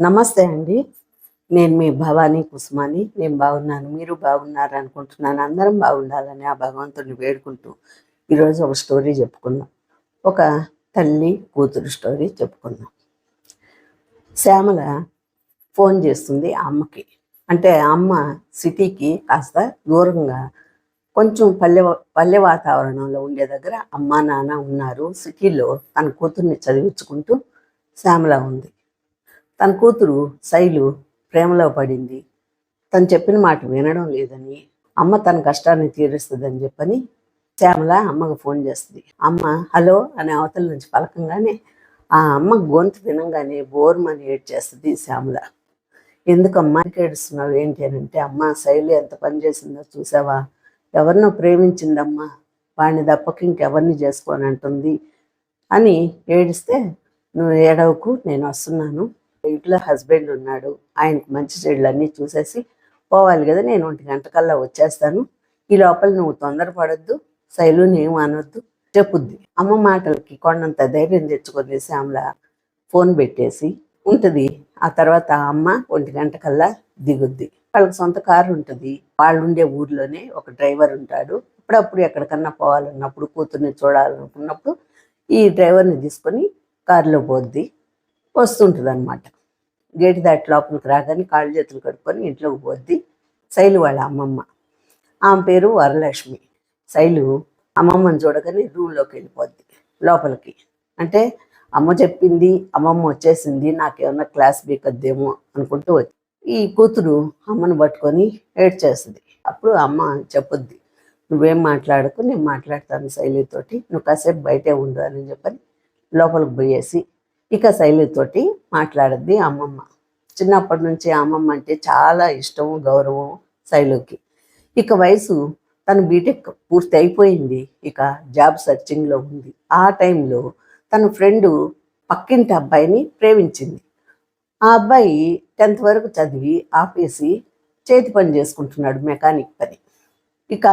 నమస్తే అండి. నేను మీ భవానీ కుసుమాని. నేను బాగున్నాను. మీరు బాగున్నారు అనుకుంటున్నాను. అందరం బాగుండాలని ఆ భగవంతుని వేడుకుంటూ ఈరోజు ఒక స్టోరీ చెప్పుకుందాం. ఒక తల్లి కూతురు స్టోరీ చెప్పుకుందాం. శ్యామల ఫోన్ చేస్తుంది ఆ అమ్మకి. అంటే అమ్మ సిటీకి కాస్త దూరంగా కొంచెం పల్లె పల్లె వాతావరణంలో ఉండే దగ్గర అమ్మ నాన్న ఉన్నారు. సిటీలో తన కూతుర్ని చదివించుకుంటూ శ్యామల ఉంది. తన కూతురు శైలు ప్రేమలో పడింది. తను చెప్పిన మాట వినడం లేదని అమ్మ తన కష్టాన్ని తీరుస్తుందని చెప్పని శ్యామల అమ్మకు ఫోన్ చేస్తుంది. అమ్మ హలో అనే అవతల నుంచి పలకంగానే ఆ అమ్మ గొంతు వినంగానే బోర్మని ఏడ్ చేస్తుంది శ్యామల. ఎందుకమ్మా ఏడుస్తున్నావు? ఏంటి అని అంటే అమ్మ శైలి ఎంత పని చేసిందో చూసావా? ఎవరినో ప్రేమించిందమ్మా. వాడిని తప్పకి ఇంకెవరిని చేసుకోని అంటుంది అని ఏడిస్తే నువ్వు ఏడవకు నేను వస్తున్నాను. ఇంట్లో హస్బెండ్ ఉన్నాడు ఆయనకు మంచి చెడులన్నీ చూసేసి పోవాలి కదా నేను ఒంటి గంటకల్లా వచ్చేస్తాను. ఈ లోపల నువ్వు తొందరపడద్దు శైలుని ఏం అనొద్దు చెప్పుద్ది. అమ్మ మాటలకి కొండంత ధైర్యం తెచ్చుకొని శ్యామల ఫోన్ పెట్టేసి ఉంటుంది. ఆ తర్వాత ఆ అమ్మ ఒంటి గంటకల్లా దిగుద్ది. వాళ్ళకి సొంత కారు ఉంటుంది. వాళ్ళు ఉండే ఊర్లోనే ఒక డ్రైవర్ ఉంటాడు. అప్పుడప్పుడు ఎక్కడికన్నా పోవాలన్నప్పుడు కూతుర్ని చూడాలనుకున్నప్పుడు ఈ డ్రైవర్ని తీసుకొని కారులో పోద్ది. వస్తుంటుంది అనమాట గేటు దాటి లోపలికి రాగానే కాళ్ళు చేతులు కడుక్కొని ఇంట్లోకి పోద్ది. శైలు వాళ్ళ అమ్మమ్మ. ఆమె పేరు వరలక్ష్మి. శైలు అమ్మమ్మని చూడగానే రూమ్లోకి వెళ్ళిపోద్ది. లోపలికి. అంటే అమ్మ చెప్పింది అమ్మమ్మ వచ్చేసింది నాకేమన్నా క్లాస్ బీకద్దేమో అనుకుంటూ వచ్చి ఈ కూతురు అమ్మను పట్టుకొని ఏడ్చేస్తుంది. అప్పుడు అమ్మ చెప్పుద్ది నువ్వేం మాట్లాడకు నేను మాట్లాడతాను శైలితోటి. నువ్వు కాసేపు బయటే ఉండు అని చెప్పని లోపలికి పోయేసి ఇక శైలితోటి మాట్లాడద్ది అమ్మమ్మ. చిన్నప్పటి నుంచి అమ్మమ్మ అంటే చాలా ఇష్టం గౌరవం శైలుకి. ఇక వయసు తను బీటెక్ పూర్తి అయిపోయింది. ఇక జాబ్ సర్చింగ్లో ఉంది. ఆ టైంలో తన ఫ్రెండ్ పక్కింటి అబ్బాయిని ప్రేమించింది. ఆ అబ్బాయి టెన్త్ వరకు చదివి ఆపేసి చేతి పని చేసుకుంటున్నాడు మెకానిక్ పని. ఇక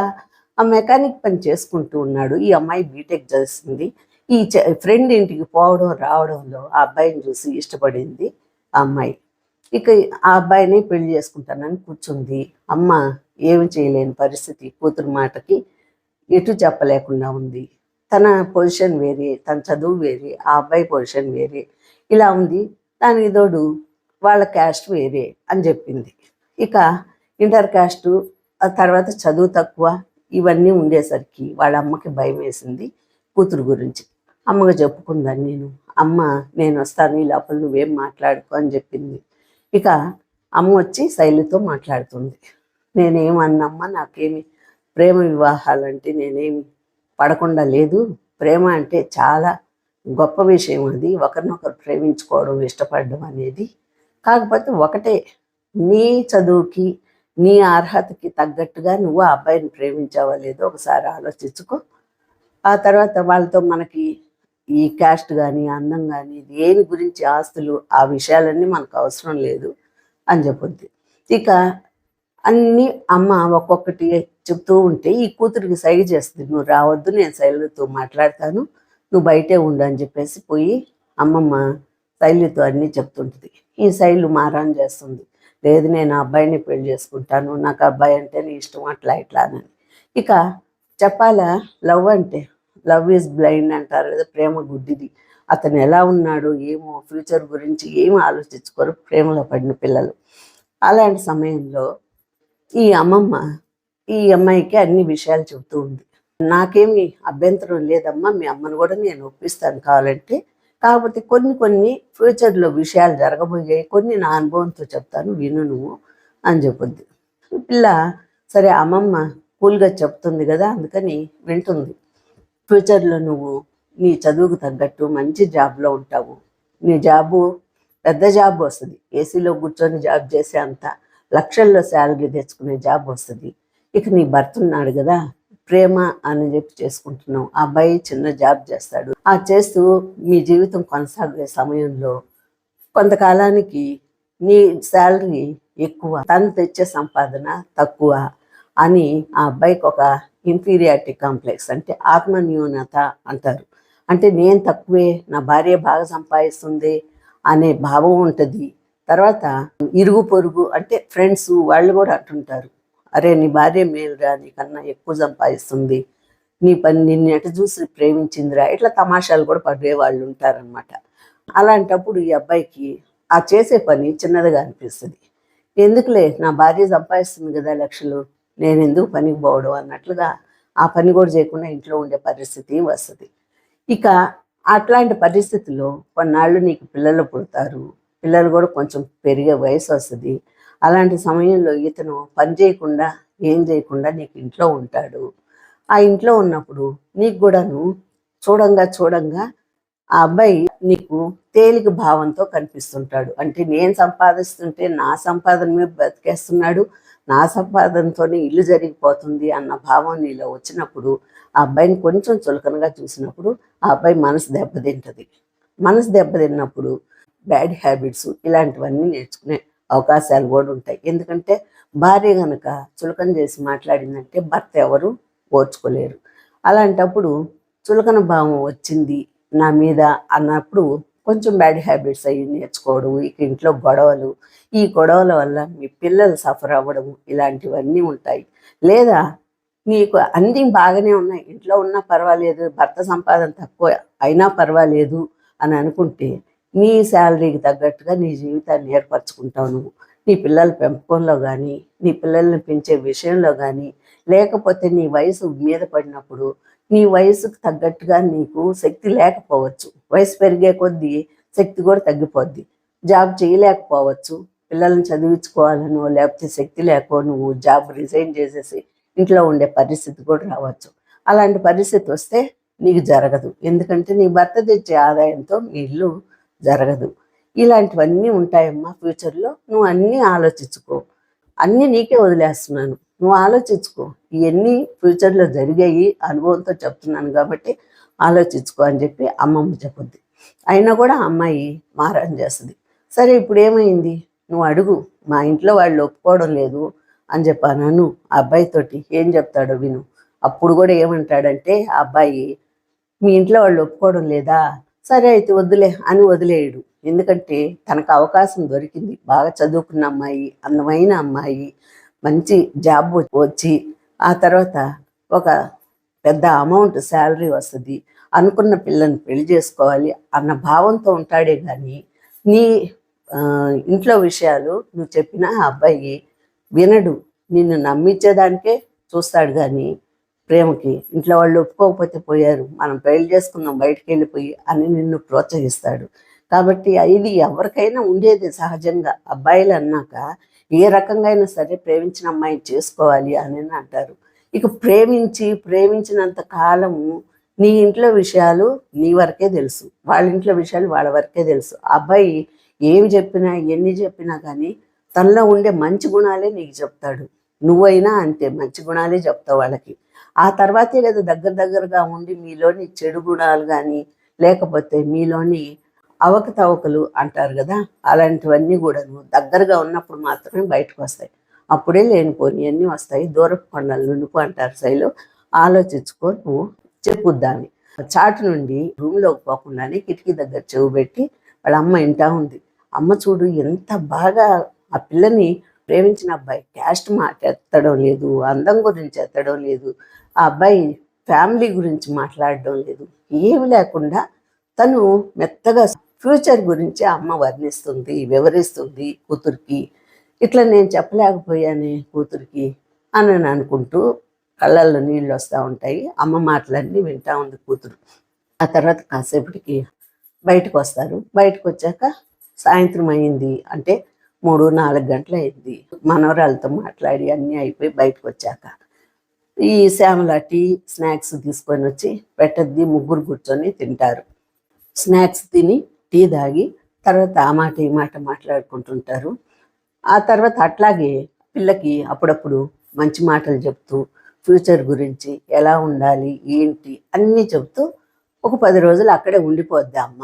ఆ మెకానిక్ పని చేసుకుంటూ ఉన్నాడు. ఈ అమ్మాయి బీటెక్ చేస్తుంది. ఈ ఫ్రెండ్ ఇంటికి పోవడం రావడంలో ఆ అబ్బాయిని చూసి ఇష్టపడింది ఆ అమ్మాయి. ఇక ఆ అబ్బాయిని పెళ్ళి చేసుకుంటానని కూర్చుంది. అమ్మ ఏమి చేయలేని పరిస్థితి కూతురు మాటకి ఎటు చెప్పలేకుండా ఉంది. తన పొజిషన్ వేరే తన చదువు వేరే ఆ అబ్బాయి పొజిషన్ వేరే. ఇలా ఉంది. దానికి తోడు వాళ్ళ క్యాస్ట్ వేరే అని చెప్పింది. ఇక ఇంటర్ క్యాస్ట్ ఆ తర్వాత చదువు తక్కువ ఇవన్నీ ఉండేసరికి వాళ్ళ అమ్మకి భయం వేసింది కూతురు గురించి. అమ్మగా చెప్పుకుందాన్ని నేను. అమ్మ నేను వస్తాను ఈ లోపల నువ్వేం మాట్లాడుకో అని చెప్పింది. ఇక అమ్మ వచ్చి శైలితో మాట్లాడుతుంది. నేనేమన్నమ్మా నాకేమి ప్రేమ వివాహాలంటే నేనేమి పడకుండా లేదు. ప్రేమ అంటే చాలా గొప్ప విషయం అది. ఒకరినొకరు ప్రేమించుకోవడం ఇష్టపడడం అనేది. కాకపోతే ఒకటే నీ చదువుకి నీ అర్హతకి తగ్గట్టుగా నువ్వు ఆ అబ్బాయిని ప్రేమించావా లేదో ఒకసారి ఆలోచించుకో. ఆ తర్వాత వాళ్ళతో మనకి ఈ క్యాస్ట్ కానీ అందం కానీ దేని గురించి ఆస్తులు ఆ విషయాలన్నీ మనకు అవసరం లేదు అని చెప్పొద్ది. ఇక అన్నీ అమ్మ ఒక్కొక్కటి చెప్తూ ఉంటే ఈ కూతురికి సైగ చేస్తుంది. నువ్వు రావద్దు నేను శైలితో మాట్లాడతాను నువ్వు బయటే ఉండు అని చెప్పేసి పోయి అమ్మమ్మ శైలితో అన్నీ చెప్తుంటుంది. ఈ శైలు మారాన్ చేస్తుంది. లేదు నేను అబ్బాయిని పెళ్ళి చేసుకుంటాను నాకు అబ్బాయి అంటే నీ ఇష్టం అట్లా ఇట్లా అని. ఇక చెప్పాలా లవ్ అంటే లవ్ ఈజ్ బ్లైండ్ అంటారు కదా ప్రేమ గుడ్డిది. అతను ఎలా ఉన్నాడు ఏమో ఫ్యూచర్ గురించి ఏమి ఆలోచించుకోరు ప్రేమలో పడిన పిల్లలు. అలాంటి సమయంలో ఈ అమ్మమ్మ ఈ అమ్మాయికి అన్ని విషయాలు చెబుతూ ఉంది. నాకేమి అభ్యంతరం లేదమ్మా మీ అమ్మను కూడా నేను ఒప్పిస్తాను కావాలంటే. కాకపోతే కొన్ని కొన్ని ఫ్యూచర్లో విషయాలు జరగబోయాయి కొన్ని నా అనుభవంతో చెప్తాను విను నువ్వు అని చెప్పుద్ది. పిల్ల సరే అమ్మమ్మ కూల్గా చెప్తుంది కదా అందుకని వింటుంది. ఫ్యూచర్లో నువ్వు నీ చదువుకు తగ్గట్టు మంచి జాబ్లో ఉంటావు. నీ జాబు పెద్ద జాబ్ వస్తుంది. ఏసీలో కూర్చొని జాబ్ చేసే అంత లక్షల్లో శాలరీ తెచ్చుకునే జాబ్ వస్తుంది. ఇక నీ భర్త ఉన్నాడు కదా ప్రేమ అని చెప్పి చేసుకుంటున్నావు. ఆ అబ్బాయి చిన్న జాబ్ చేస్తాడు. ఆ చేస్తూ మీ జీవితం కొనసాగే సమయంలో కొంతకాలానికి నీ శాలరీ ఎక్కువ తను తెచ్చే సంపాదన తక్కువ అని ఆ అబ్బాయికి ఒక ఇన్ఫీరియారిటీ కాంప్లెక్స్ అంటే ఆత్మన్యూనత అంటారు. అంటే నేను తక్కువే నా భార్య బాగా సంపాదిస్తుంది అనే భావం ఉంటుంది. తర్వాత ఇరుగు పొరుగు అంటే ఫ్రెండ్స్ వాళ్ళు కూడా అంటుంటారు. అరే నీ భార్య మేలురా నీకన్నా ఎక్కువ సంపాదిస్తుంది. నీ పని నిన్ను ఎట చూసి ప్రేమించిందిరా ఇట్లా తమాషాలు కూడా పడే వాళ్ళు ఉంటారనమాట అలాంటప్పుడు ఈ అబ్బాయికి ఆ చేసే పని చిన్నదిగా అనిపిస్తుంది. ఎందుకులే నా భార్య సంపాదిస్తుంది కదా లక్షలు. నేను ఎందుకు పనికి పోవడం అన్నట్లుగా ఆ పని కూడా చేయకుండా ఇంట్లో ఉండే పరిస్థితి వస్తుంది. ఇక అట్లాంటి పరిస్థితుల్లో కొన్నాళ్ళు నీకు పిల్లలు పుడతారు పిల్లలు కూడా కొంచెం పెరిగే వయసు వస్తుంది. అలాంటి సమయంలో ఇతను పని చేయకుండా ఏం చేయకుండా నీకు ఇంట్లో ఉంటాడు. ఆ ఇంట్లో ఉన్నప్పుడు నీకు కూడాను చూడంగా చూడంగా ఆ అబ్బాయి నీకు తేలిక భావంతో కనిపిస్తుంటాడు. అంటే నేను సంపాదిస్తుంటే నా సంపాదన మీద బతికేస్తున్నాడు నా సంపాదనతోనే ఇల్లు జరిగిపోతుంది అన్న భావం నీలో వచ్చినప్పుడు ఆ అబ్బాయిని కొంచెం చులకనగా చూసినప్పుడు ఆ అబ్బాయి మనసు దెబ్బతింటది. మనసు దెబ్బతిన్నప్పుడు బ్యాడ్ హ్యాబిట్స్ ఇలాంటివన్నీ నేర్చుకునే అవకాశాలు కూడా ఉంటాయి. ఎందుకంటే భార్య గనక చులకన చేసి మాట్లాడిందంటే భర్త ఎవరు ఓర్చుకోలేరు. అలాంటప్పుడు చులకన భావం వచ్చింది నా మీద అన్నప్పుడు కొంచెం బ్యాడ్ హ్యాబిట్స్ అవి నేర్చుకోవడం ఇక ఇంట్లో గొడవలు ఈ గొడవల వల్ల మీ పిల్లలు సఫర్ అవ్వడం ఇలాంటివన్నీ ఉంటాయి. లేదా మీకు అన్నీ బాగానే ఉన్నాయి ఇంట్లో ఉన్నా పర్వాలేదు భర్త సంపాదన తక్కువ అయినా పర్వాలేదు అని అనుకుంటే నీ శాలరీకి తగ్గట్టుగా నీ జీవితాన్ని ఏర్పరచుకుంటావు నువ్వు. నీ పిల్లల పెంపకంలో కానీ నీ పిల్లల్ని పెంచే విషయంలో కానీ లేకపోతే నీ వయసు మీద పడినప్పుడు నీ వయసుకు తగ్గట్టుగా నీకు శక్తి లేకపోవచ్చు. వయసు పెరిగే కొద్దీ శక్తి కూడా తగ్గిపోద్ది. జాబ్ చేయలేకపోవచ్చు. పిల్లల్ని చదివించుకోవాలనో లేకపోతే శక్తి లేకో నువ్వు జాబ్ రిజైన్ చేసేసి ఇంట్లో ఉండే పరిస్థితి కూడా రావచ్చు. అలాంటి పరిస్థితి వస్తే నీకు జరగదు. ఎందుకంటే నీ భర్త తెచ్చే ఆదాయంతో మీ ఇల్లు జరగదు. ఇలాంటివన్నీ ఉంటాయమ్మా ఫ్యూచర్లో. నువ్వు అన్నీ ఆలోచించుకో. అన్నీ నీకే వదిలేస్తున్నాను. నువ్వు ఆలోచించుకో. ఇవన్నీ ఫ్యూచర్లో జరిగాయి అనుభవంతో చెప్తున్నాను కాబట్టి ఆలోచించుకో అని చెప్పి అమ్మమ్మ చెప్పుద్ది. అయినా కూడా అమ్మాయి మారం చేస్తుంది. సరే ఇప్పుడు ఏమైంది? నువ్వు అడుగు. మా ఇంట్లో వాళ్ళు ఒప్పుకోవడం లేదు అని చెప్పాను. ఆ అబ్బాయితోటి ఏం చెప్తాడో విను. అప్పుడు కూడా ఏమంటాడంటే ఆ అబ్బాయి మీ ఇంట్లో వాళ్ళు ఒప్పుకోవడం లేదా? సరే అయితే వద్దులే అని వదిలేయడు. ఎందుకంటే తనకు అవకాశం దొరికింది. బాగా చదువుకున్న అమ్మాయి అందమైన అమ్మాయి. మంచి జాబ్ వచ్చి ఆ తర్వాత ఒక పెద్ద అమౌంట్ శాలరీ వస్తుంది. అనుకున్న పిల్లని పెళ్ళి చేసుకోవాలి అన్న భావంతో ఉంటాడే కానీ నీ ఇంట్లో విషయాలు నువ్వు చెప్పిన ఆ అబ్బాయి వినడు. నిన్ను నమ్మించేదానికే చూస్తాడు కానీ ప్రేమకి. ఇంట్లో వాళ్ళు ఒప్పుకోకపోతే పోయారు. మనం పెళ్ళి చేసుకున్నాం బయటికి వెళ్ళిపోయి అని నిన్ను ప్రోత్సహిస్తాడు. కాబట్టి ఇది ఎవరికైనా ఉండేది సహజంగా. అబ్బాయిలు అన్నాక ఏ రకంగా అయినా సరే ప్రేమించిన అమ్మాయిని చేసుకోవాలి అని అంటారు. ఇక ప్రేమించి ప్రేమించినంత కాలము నీ ఇంట్లో విషయాలు నీ వరకే తెలుసు. వాళ్ళ ఇంట్లో విషయాలు వాళ్ళ వరకే తెలుసు. ఆ అబ్బాయి ఏమి చెప్పినా ఎన్ని చెప్పినా కానీ తనలో ఉండే మంచి గుణాలే నీకు చెప్తాడు. నువ్వైనా అంతే మంచి గుణాలే చెప్తావు వాళ్ళకి. ఆ తర్వాతే కదా దగ్గర దగ్గరగా ఉండి మీలోని చెడు గుణాలు కానీ లేకపోతే మీలోని అవకతవకలు అంటారు కదా అలాంటివన్నీ కూడాను దగ్గరగా ఉన్నప్పుడు మాత్రమే బయటకు వస్తాయి. అప్పుడే లేనిపోని అన్నీ వస్తాయి. దూరపు కొండలు నునుపు అంటారు శైలు. ఆలోచించుకో నువ్వు. చెప్పుద్దాని చాటు నుండి రూమ్లోకి పోకుండానే కిటికీ దగ్గర చెవు పెట్టి వాళ్ళ అమ్మ ఇంటా ఉంది. అమ్మ చూడు ఎంత బాగా ఆ పిల్లని ప్రేమించిన అబ్బాయి. క్యాస్ట్ మాట ఎత్తడం లేదు అందం గురించి ఎత్తడం లేదు ఆ అబ్బాయి ఫ్యామిలీ గురించి మాట్లాడడం లేదు. ఏమి లేకుండా తను మెత్తగా ఫ్యూచర్ గురించి అమ్మ వర్ణిస్తుంది వివరిస్తుంది కూతురికి. ఇట్లా నేను చెప్పలేకపోయానే కూతురికి అని అనుకుంటూ కళ్ళల్లో నీళ్ళు వస్తూ ఉంటాయి. అమ్మ మాటలన్నీ వింటా ఉంది కూతురు. ఆ తర్వాత కాసేపటికి బయటకు వస్తారు. బయటకు వచ్చాక సాయంత్రం అయింది అంటే మూడు నాలుగు గంటలు అయింది. మనవరాలతో మాట్లాడి అన్నీ అయిపోయి బయటకు వచ్చాక ఈ శ్యామల టీ స్నాక్స్ తీసుకొని వచ్చి పెట్టద్ది ముగ్గురు కూర్చొని తింటారు. స్నాక్స్ తిని టీ తాగి తర్వాత ఆ మాట ఈ మాట మాట్లాడుకుంటుంటారు. ఆ తర్వాత అట్లాగే పిల్లకి అప్పుడప్పుడు మంచి మాటలు చెప్తూ ఫ్యూచర్ గురించి ఎలా ఉండాలి ఏంటి అన్నీ చెప్తూ ఒక పది రోజులు అక్కడే ఉండిపోద్ది అమ్మ.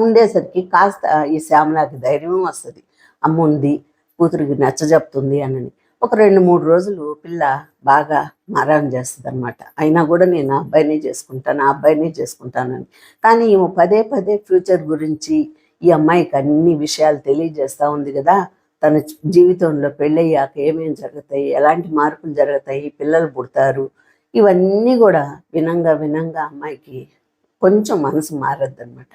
ఉండేసరికి కాస్త ఈ శ్యామలాకి ధైర్యం వస్తుంది. అమ్మ ఉంది కూతురికి నచ్చ చెప్తుంది అని ఒక రెండు మూడు రోజులు పిల్ల బాగా మారాన్ చేస్తుంది అనమాట అయినా కూడా నేను ఆ అబ్బాయినే చేసుకుంటాను ఆ అబ్బాయినే చేసుకుంటానని. కానీ ఈమె పదే పదే ఫ్యూచర్ గురించి ఈ అమ్మాయికి అన్ని విషయాలు తెలియజేస్తూ ఉంది కదా. తన జీవితంలో పెళ్ళయ్యాక ఏమేమి జరుగుతాయి ఎలాంటి మార్పులు జరుగుతాయి పిల్లలు పుడతారు ఇవన్నీ కూడా వినంగా వినంగా అమ్మాయికి కొంచెం మనసు మారద్దు అనమాట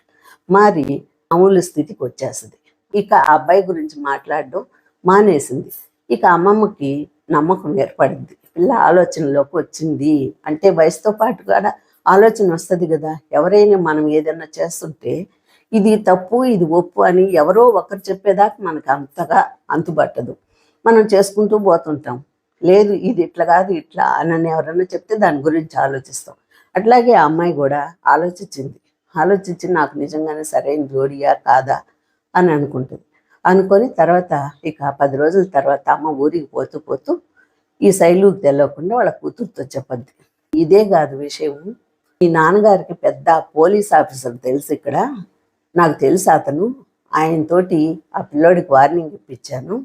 మారి మామూలు స్థితికి వచ్చేస్తుంది. ఇక ఆ అబ్బాయి గురించి మాట్లాడడం మానేసింది. ఇక అమ్మమ్మకి నమ్మకం ఏర్పడింది. పిల్ల ఆలోచనలోకి వచ్చింది. అంటే వయసుతో పాటు కూడా ఆలోచన వస్తుంది కదా. ఎవరైనా మనం ఏదైనా చేస్తుంటే ఇది తప్పు ఇది ఒప్పు అని ఎవరో ఒకరు చెప్పేదాకా మనకు అంతగా అంతుబట్టదు. మనం చేసుకుంటూ పోతుంటాం. లేదు ఇది ఇట్లా కాదు ఇట్లా అని ఎవరన్నా చెప్తే దాని గురించి ఆలోచిస్తాం. అట్లాగే ఆ అమ్మాయి కూడా ఆలోచించింది. ఆలోచించి నాకు నిజంగానే సరైన జోడియా కాదా అని అనుకుంటుంది. అనుకొని తర్వాత ఇక పది రోజుల తర్వాత అమ్మ ఊరికి పోతూ పోతూ ఈ శైలుకి తెలవకుండా వాళ్ళ కూతురుతో చెప్పద్ది. ఇదే కాదు విషయం. ఈ నాన్నగారికి పెద్ద పోలీస్ ఆఫీసర్ తెలుసు ఇక్కడ. నాకు తెలుసు అతను. ఆయనతోటి ఆ పిల్లోడికి వార్నింగ్ ఇప్పించాను.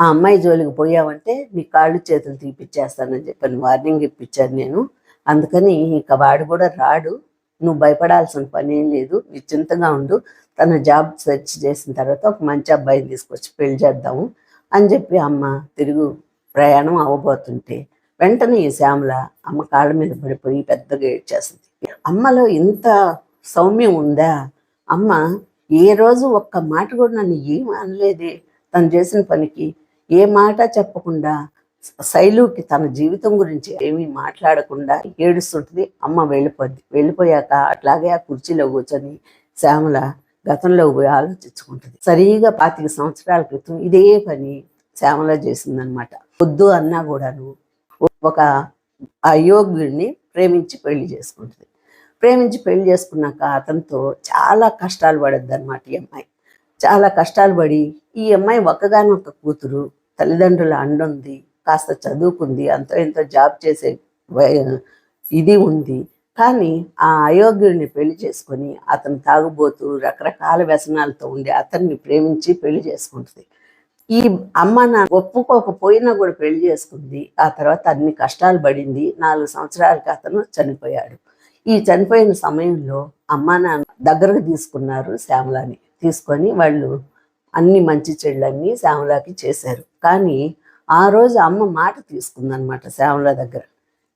ఆ అమ్మాయి జోలికి పోయావంటే నీ కాళ్ళు చేతులు తీపిచ్చేస్తానని చెప్పని వార్నింగ్ ఇప్పించాను నేను. అందుకని ఇక వాడు కూడా రాడు. నువ్వు భయపడాల్సిన పని ఏం లేదు నిశ్చింతగా ఉండు. తన జాబ్ సెర్చ్ చేసిన తర్వాత ఒక మంచి అబ్బాయిని తీసుకొచ్చి పెళ్ళి చేద్దాము అని చెప్పి అమ్మ తిరుగు ప్రయాణం అవ్వబోతుంటే వెంటనే ఈ శ్యామల అమ్మ కాళ్ళ మీద పడిపోయి పెద్దగా ఏడ్చేస్తుంది అమ్మలో ఇంత సౌమ్యం ఉందా? అమ్మ ఏ రోజు ఒక్క మాట కూడా నన్ను ఏం అనలేదే? తను చేసిన పనికి ఏ మాట చెప్పకుండా శైలుకి తన జీవితం గురించి ఏమీ మాట్లాడకుండా ఏడుస్తుంటుంది. అమ్మ వెళ్ళిపోద్ది. వెళ్ళిపోయాక అట్లాగే ఆ కుర్చీలో కూర్చొని శ్యామల గతంలో పోయి ఆలోచించుకుంటుంది. సరిగా పాతిక సంవత్సరాల క్రితం ఇదే పని శ్యామల చేసిందనమాట. వద్దు అన్నా కూడాను ఒక అయోగ్యుడిని ప్రేమించి పెళ్ళి చేసుకుంటుంది. ప్రేమించి పెళ్ళి చేసుకున్నాక అతనితో చాలా కష్టాలు పడద్దు అనమాట ఈ అమ్మాయి. చాలా కష్టాలు పడి ఈ అమ్మాయి ఒక్కగానొక్క కూతురు తల్లిదండ్రుల అండుంది. కాస్త చదువుకుంది అంతో ఎంతో జాబ్ చేసే ఇది ఉంది. కానీ ఆ అయోగ్యుడిని పెళ్ళి చేసుకొని అతను తాగుబోతూ రకరకాల వ్యసనాలతో ఉండి అతన్ని ప్రేమించి పెళ్ళి చేసుకుంటుంది. ఈ అమ్మ నా ఒప్పుకోకపోయినా కూడా పెళ్ళి చేసుకుంది. ఆ తర్వాత అన్ని కష్టాలు పడింది. నాలుగు సంవత్సరాలకి అతను చనిపోయాడు. ఈ చనిపోయిన సమయంలో అమ్మ నాన్న దగ్గరకు తీసుకున్నారు శ్యామలాని. తీసుకొని వాళ్ళు అన్ని మంచి చెళ్ళన్నీ శ్యామలాకి చేశారు. కానీ ఆ రోజు అమ్మ మాట తీసుకుందనమాట శ్యామల దగ్గర.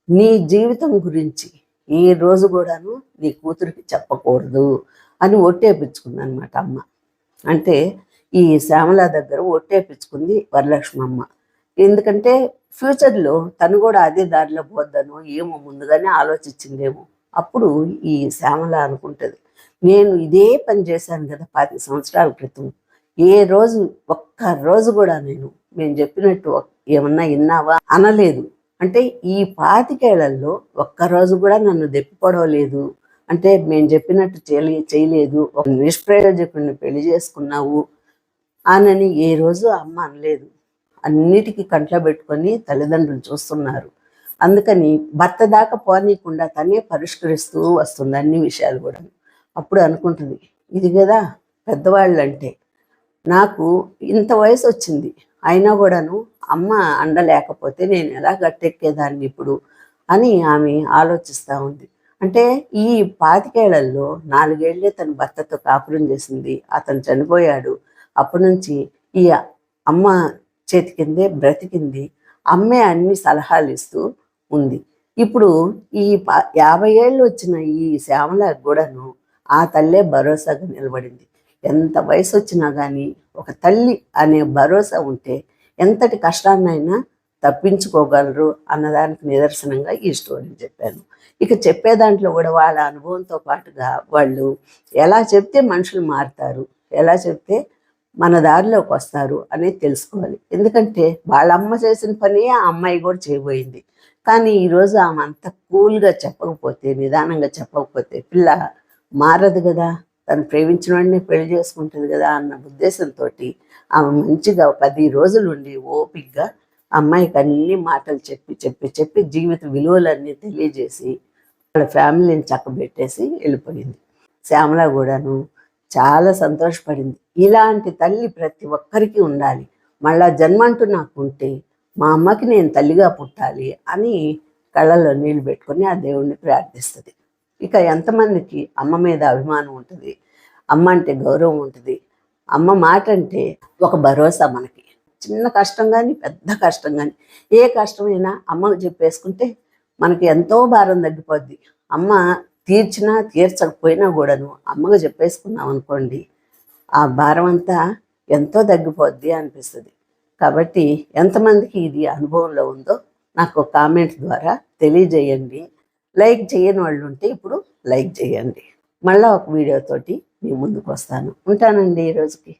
నీ జీవితం గురించి ఏ రోజు కూడాను నీ కూతురికి చెప్పకూడదు అని ఒట్టేపించుకుందనమాట అమ్మ. అంటే ఈ శ్యామల దగ్గర ఒట్టేపించుకుంది వరలక్ష్మమ్మ. ఎందుకంటే ఫ్యూచర్లో తను కూడా అదే దారిలో పోద్దనో ఏమో ముందుగానే ఆలోచించిందేమో. అప్పుడు ఈ శ్యామల అనుకుంటుంది. నేను ఇదే పని చేశాను కదా పది సంవత్సరాల క్రితం. ఏ రోజు ఒక్క రోజు కూడా నేను మేము చెప్పినట్టు ఏమన్నా విన్నావా? అనలేదు. అంటే ఈ పాతికేళ్ళలో ఒక్క రోజు కూడా నన్ను దెప్పిపడవలేదు అంటే మేము చెప్పినట్టు చేయలే చేయలేదు. ఒక నిష్ప్రయోజకుడిని పెళ్ళి చేసుకున్నావు అనని ఏ రోజు అమ్మ అనలేదు. అన్నిటికీ కంట్లో పెట్టుకొని తల్లిదండ్రులు చూస్తున్నారు. అందుకని భర్త దాకా పోనీయకుండా తనే పరిష్కరిస్తూ వస్తుంది అన్ని విషయాలు కూడా అప్పుడు అనుకుంటుంది ఇది కదా పెద్దవాళ్ళు అంటే నాకు ఇంత వయసు వచ్చింది. అయినా కూడాను అమ్మ అండ లేకపోతే నేను ఎలా గట్టెక్కేదాన్ని ఇప్పుడు అని ఆమె ఆలోచిస్తూ ఉంది. అంటే ఈ పాతికేళ్ళలో నాలుగేళ్ళే తన భర్తతో కాపురం చేసింది. అతను చనిపోయాడు. అప్పటి నుంచి ఈ అమ్మ చేతి కిందే బ్రతికింది. అమ్మే అన్ని సలహాలు ఇస్తూ ఉంది. ఇప్పుడు ఈ యాభై ఏళ్ళు వచ్చిన ఈ శ్యామల కూడాను ఆ తల్లే భరోసాగా నిలబడింది. ఎంత వయసు వచ్చినా కానీ ఒక తల్లి అనే భరోసా ఉంటే ఎంతటి కష్టాన్నైనా తప్పించుకోగలరు అన్నదానికి నిదర్శనంగా ఈ స్టోరీ చెప్పాను. ఇక చెప్పే దాంట్లో కూడా వాళ్ళ అనుభవంతో పాటుగా వాళ్ళు ఎలా చెప్తే మనుషులు మారుతారు ఎలా చెప్తే మన దారిలోకి వస్తారు అనేది తెలుసుకోవాలి. ఎందుకంటే వాళ్ళ అమ్మ చేసిన పని ఆ అమ్మాయి కూడా చేయబోయింది. కానీ ఈరోజు ఆమె అంత కూల్గా చెప్పకపోతే నిదానంగా చెప్పకపోతే పిల్ల మారదు కదా. తను ప్రేమించిన వాడిని పెళ్ళి చేసుకుంటుంది కదా అన్న ఉద్దేశంతో ఆమె మంచిగా పది రోజులు ఉండి ఓపిక్గా అమ్మాయికి అన్ని మాటలు చెప్పి చెప్పి చెప్పి జీవిత విలువలన్నీ తెలియజేసి వాళ్ళ ఫ్యామిలీని చక్కబెట్టేసి వెళ్ళిపోయింది. శ్యామల కూడాను చాలా సంతోషపడింది. ఇలాంటి తల్లి ప్రతి ఒక్కరికి ఉండాలి. మళ్ళా జన్మంటూ నాకు ఉంటే మా అమ్మకి నేను తల్లిగా పుట్టాలి అని కళ్ళల్లో నీళ్ళు పెట్టుకొని ఆ దేవుణ్ణి ప్రార్థిస్తుంది. ఇక ఎంతమందికి అమ్మ మీద అభిమానం ఉంటుంది అమ్మ అంటే గౌరవం ఉంటుంది అమ్మ మాట అంటే ఒక భరోసా మనకి. చిన్న కష్టం కానీ పెద్ద కష్టం కానీ ఏ కష్టమైనా అమ్మకు చెప్పేసుకుంటే మనకి ఎంతో భారం తగ్గిపోద్ది. అమ్మ తీర్చినా తీర్చకపోయినా కూడాను అమ్మకు చెప్పేసుకున్నాం అనుకోండి ఆ భారం అంతా ఎంతో తగ్గిపోద్ది అనిపిస్తుంది. కాబట్టి ఎంతమందికి ఇది అనుభవంలో ఉందో నాకు కామెంట్ ద్వారా తెలియజేయండి. లైక్ చేయని వాళ్ళు ఉంటే ఇప్పుడు లైక్ చేయండి. మళ్ళీ ఒక వీడియోతోటి మీ ముందుకు వస్తాను. ఉంటానండి ఈ రోజుకి.